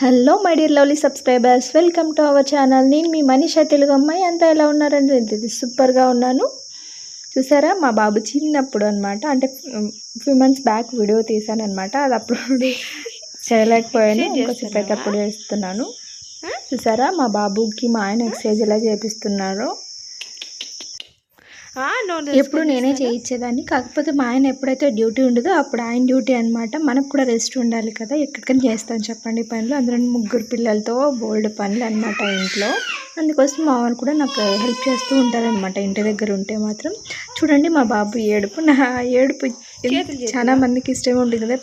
Hello my dear lovely subscribers welcome to our channel నేను మీ మనీషా తెలుగు అమ్మాయి. అంతా ఎలా ఉన్నారంటే ఇది సూపర్గా ఉన్నాను. చూసారా? మా బాబు చిన్నప్పుడు అనమాట అంటే ఫ్యూ మంత్స్ బ్యాక్ వీడియో తీసాను అనమాట అది అప్పుడు చేయలేకపోయాను. ఇంకోసేపు అయితే అప్పుడు చేస్తున్నాను. చూసారా? మా బాబుకి మా ఆయన ఎక్సర్సైజ్ ఎలా చేపిస్తున్నారో. ఎప్పుడు నేనే చేయించేదాన్ని. కాకపోతే మా ఆయన ఎప్పుడైతే డ్యూటీ ఉండదో అప్పుడు ఆయన డ్యూటీ అనమాట మనకు కూడా రెస్ట్ ఉండాలి కదా. ఎక్కడికైనా చేస్తాను చెప్పండి పనులు. అందులో ముగ్గురు పిల్లలతో బోల్డ్ పనులు అనమాట ఇంట్లో. అందుకోసం మా వారు కూడా నాకు హెల్ప్ చేస్తూ ఉంటారనమాట ఇంటి దగ్గర ఉంటే మాత్రం. చూడండి మా బాబు ఏడుపు. నా ఏడుపు చాలా మందికి ఇష్టం ఉంటుంది కదా.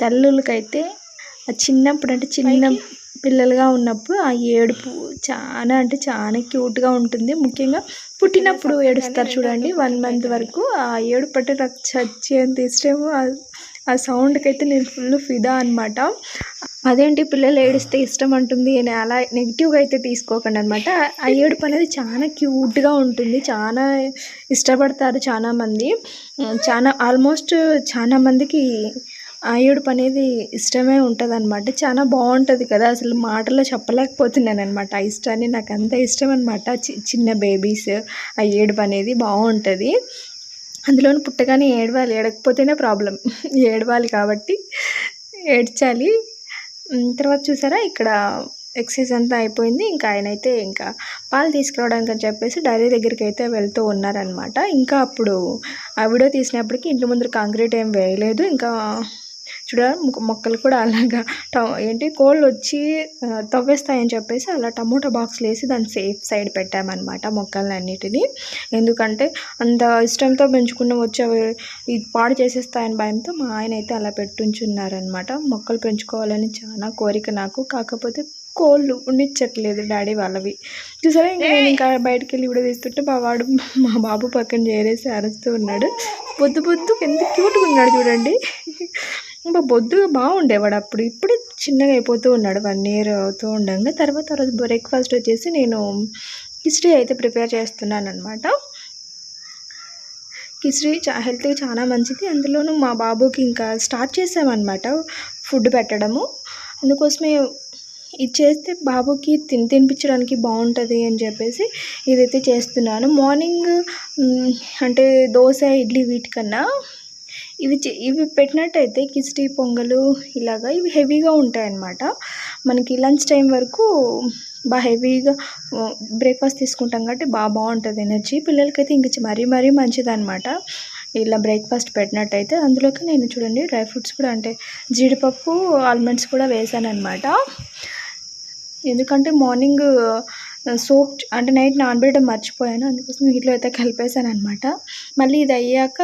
తల్లులకైతే ఆ చిన్నప్పుడు అంటే చిన్న పిల్లలుగా ఉన్నప్పుడు ఆ ఏడుపు చాలా అంటే చాలా క్యూట్గా ఉంటుంది. ముఖ్యంగా పుట్టినప్పుడు ఏడుస్తారు చూడండి. వన్ మంత్ వరకు ఆ ఏడుపు అంటే నాకు చచ్చేంత ఇష్టము. ఆ సౌండ్కి అయితే నేను ఫుల్ ఫిదా అనమాట అదేంటి పిల్లలు ఏడిస్తే ఇష్టం అంటుంది అని అలా నెగిటివ్గా అయితే తీసుకోకండి అనమాట ఆ ఏడుపు అనేది చాలా క్యూట్గా ఉంటుంది. చాలా ఇష్టపడతారు చాలామంది చాలా ఆల్మోస్ట్ చాలా మందికి ఆ ఏడుపు అనేది ఇష్టమే ఉంటుంది అనమాట చాలా బాగుంటుంది కదా. అసలు మాటలో చెప్పలేకపోతున్నాను అనమాట ఆ ఇష్టాన్ని నాకు అంత ఇష్టం అనమాట చిన్న బేబీస్ ఆ ఏడుపు అనేది బాగుంటుంది అందులోని పుట్టగానే ఏడవాలి. ఏడకపోతేనే ప్రాబ్లం. ఏడవాలి కాబట్టి ఏడ్చాలి. తర్వాత చూసారా? ఇక్కడ ఎక్సైజ్ అంతా అయిపోయింది. ఇంకా ఆయన అయితే ఇంకా పాలు తీసుకురావడానికి అని చెప్పేసి డైరీ దగ్గరికి అయితే వెళ్తూ ఉన్నారనమాట ఇంకా అప్పుడు ఆ వీడియో తీసినప్పటికీ ఇంటి ముందు కాంక్రీట్ ఏం వేయలేదు. ఇంకా చూడ మొక్కలు కూడా అలాగా ఏంటి కోళ్ళు వచ్చి తవ్వేస్తాయని చెప్పేసి అలా టమోటా బాక్స్లు వేసి దాన్ని సేఫ్ సైడ్ పెట్టామన్నమాట మొక్కలన్నిటిని. ఎందుకంటే అంత ఇష్టంతో పెంచుకున్న వచ్చి అవి ఇది పాడు చేసేస్తాయని భయంతో మా ఆయన అయితే అలా పెట్టుంచున్నారనమాట మొక్కలు పెంచుకోవాలని చాలా కోరిక నాకు. కాకపోతే కోళ్ళు ఉండిచ్చట్లేదు డాడీ వాళ్ళవి. చూసారా ఇంకా నేను ఇంకా బయటకు వెళ్ళి కూడా తీస్తుంటే మా వాడు మా బాబు పక్కన చేరేసి అరుస్తూ ఉన్నాడు. బొద్దు బొద్దు ఎంత క్యూట్గా ఉన్నాడు చూడండి. ఇంకా బొద్దుగా బాగుండేవాడు అప్పుడు. ఇప్పుడు చిన్నగా అయిపోతూ ఉన్నాడు. వన్ ఇయర్ అవుతూ ఉండగా తర్వాత రోజు బ్రేక్ఫాస్ట్ వచ్చేసి నేను కిచడీ అయితే ప్రిపేర్ చేస్తున్నాను అనమాట కిచడీ చా హెల్త్కి చాలా మంచిది. అందులోనూ మా బాబుకి ఇంకా స్టార్ట్ చేసామన్నమాట ఫుడ్ పెట్టడము. అందుకోసమే ఇది చేస్తే బాబుకి తిని తినిపించడానికి బాగుంటుంది అని చెప్పేసి ఇదైతే చేస్తున్నాను. మార్నింగ్ అంటే దోశ ఇడ్లీ వీటికన్నా ఇవి ఇవి పెట్టినట్టయితే కిచిడి పొంగలు ఇలాగా ఇవి హెవీగా ఉంటాయన్నమాట. మనకి లంచ్ టైం వరకు బాగా హెవీగా బ్రేక్ఫాస్ట్ తీసుకుంటాం కాబట్టి బాగా బాగుంటుంది ఎనర్జీ. పిల్లలకైతే ఇంక మరీ మరీ మంచిదన్నమాట. ఇలా బ్రేక్ఫాస్ట్ పెట్టినట్టయితే అందులోకి నేను చూడండి డ్రై ఫ్రూట్స్ కూడా అంటే జీడిపప్పు ఆల్మండ్స్ కూడా వేసాను అనమాట ఎందుకంటే మార్నింగ్ సోప్ అంటే నైట్ నానబెట్టడం మర్చిపోయాను. అందుకోసం వీటిలో అయితే కలిపేశాను అనమాట మళ్ళీ ఇది అయ్యాక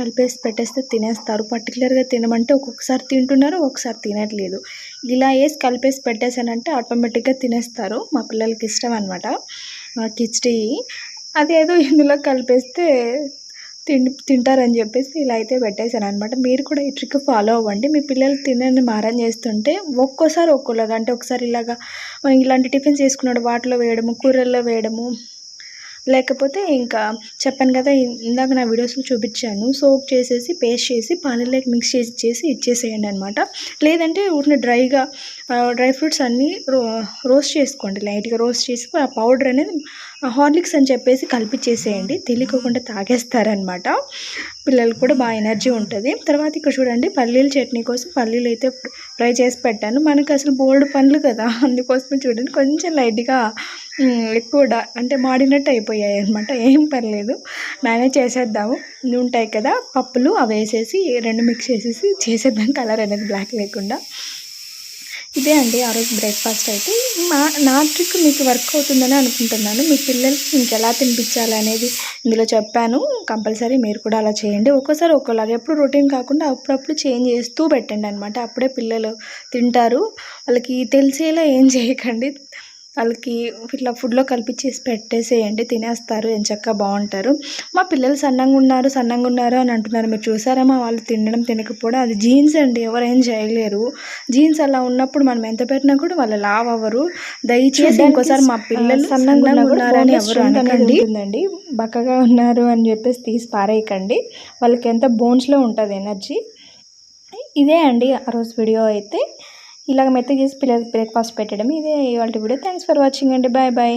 కలిపేసి పెట్టేస్తే తినేస్తారు. పర్టికులర్గా తినమంటే ఒక్కొక్కసారి తింటున్నారు ఒక్కొక్కసారి తినట్లేదు. ఇలా వేసి కలిపేసి పెట్టేసానంటే ఆటోమేటిక్గా తినేస్తారు. మా పిల్లలకి ఇష్టం అనమాట కిచడీ అదేదో ఇందులో కలిపేస్తే తిండి తింటారని చెప్పేసి ఇలా అయితే పెట్టేశాను అనమాట మీరు కూడా ఈ ట్రిక్ ఫాలో అవ్వండి. మీ పిల్లలు తినని మారం చేస్తుంటే ఒక్కోసారి ఒక్కోలాగా అంటే ఒకసారి ఇలాగా మనం ఇలాంటి టిఫిన్స్ చేసుకున్నాడు వాటిలో వేయడము కూరల్లో వేయడము లేకపోతే ఇంకా చెప్పాను కదా ఇందాక నా వీడియోస్లో చూపించాను. సోక్ చేసేసి పేస్ట్ చేసి పాలలోకి మిక్స్ చేసి చేసి ఇచ్చేసేయండి అనమాట లేదంటే ఊరిని డ్రైగా డ్రై ఫ్రూట్స్ అన్నీ రో రోస్ట్ చేసుకోండి. లైట్గా రోస్ట్ చేసి ఆ పౌడర్ అనేది హార్లిక్స్ అని చెప్పేసి కలిపిచ్చేసేయండి. తెలియకోకుండా తాగేస్తారనమాట. పిల్లలు కూడా బాగా ఎనర్జీ ఉంటుంది. తర్వాత ఇక్కడ చూడండి పల్లీల చట్నీ కోసం పల్లీలు అయితే ఫ్రై చేసి పెట్టాను. మనకు అసలు బోల్డ్ పండ్లు కదా. అందుకోసమే చూడండి కొంచెం లైట్గా ఎక్కువ అంటే మాడినట్టు అయిపోయాయి అనమాట. ఏం పర్లేదు. మేనేజ్ చేసేద్దాము. ఉంటాయి కదా పప్పులు అవి వేసేసి రెండు మిక్స్ చేసేసి చేసేద్దాం. కలర్ అనేది బ్లాక్ లేకుండా. ఇదే అండి ఆ రోజు బ్రేక్ఫాస్ట్ అయితే. మా నా ట్రిక్ మీకు వర్క్ అవుతుందని అనుకుంటున్నాను. మీ పిల్లలకి ఇంకెలా తినిపించాలి అనేది ఇందులో చెప్పాను. కంపల్సరీ మీరు కూడా అలా చేయండి. ఒక్కోసారి ఒక్కోలాగా ఎప్పుడు రొటీన్ కాకుండా అప్పుడప్పుడు చేంజ్ చేస్తూ పెట్టండి అనమాట అప్పుడే పిల్లలు తింటారు. వాళ్ళకి తెలిసేలా ఏం చేయకండి. వాళ్ళకి ఇట్లా ఫుడ్లో కలిపిచ్చేసి పెట్టేసేయండి తినేస్తారు ఎంచక్క బాగుంటారు. మా పిల్లలు సన్నంగా ఉన్నారు సన్నంగా ఉన్నారు అని అంటున్నారు. మీరు చూసారా మా వాళ్ళు తినడం తినకపోవడం? అది జీన్స్ అండి ఎవరేం చేయలేరు. జీన్స్ అలా ఉన్నప్పుడు మనం ఎంత పెట్టినా కూడా వాళ్ళు లావ్ అవ్వరు. దయచేసి ఇంకోసారి మా పిల్లలు సన్నంగా ఉన్నారని ఎవరు అనకండి. ఉంటుందండి. బక్కగా ఉన్నారు అని చెప్పేసి తీసి పారేయకండి. వాళ్ళకి ఎంత బోన్స్లో ఉంటుంది ఎనర్జీ ఇదే అండి ఆ రోజు వీడియో అయితే. ఇలాగ మెత్తగా చేసి పిల్లలకి బ్రేక్ఫాస్ట్ పెట్టడం ఇదే ఇవాళ వీడియో. థ్యాంక్స్ ఫర్ వాచింగ్ అండి. Bye bye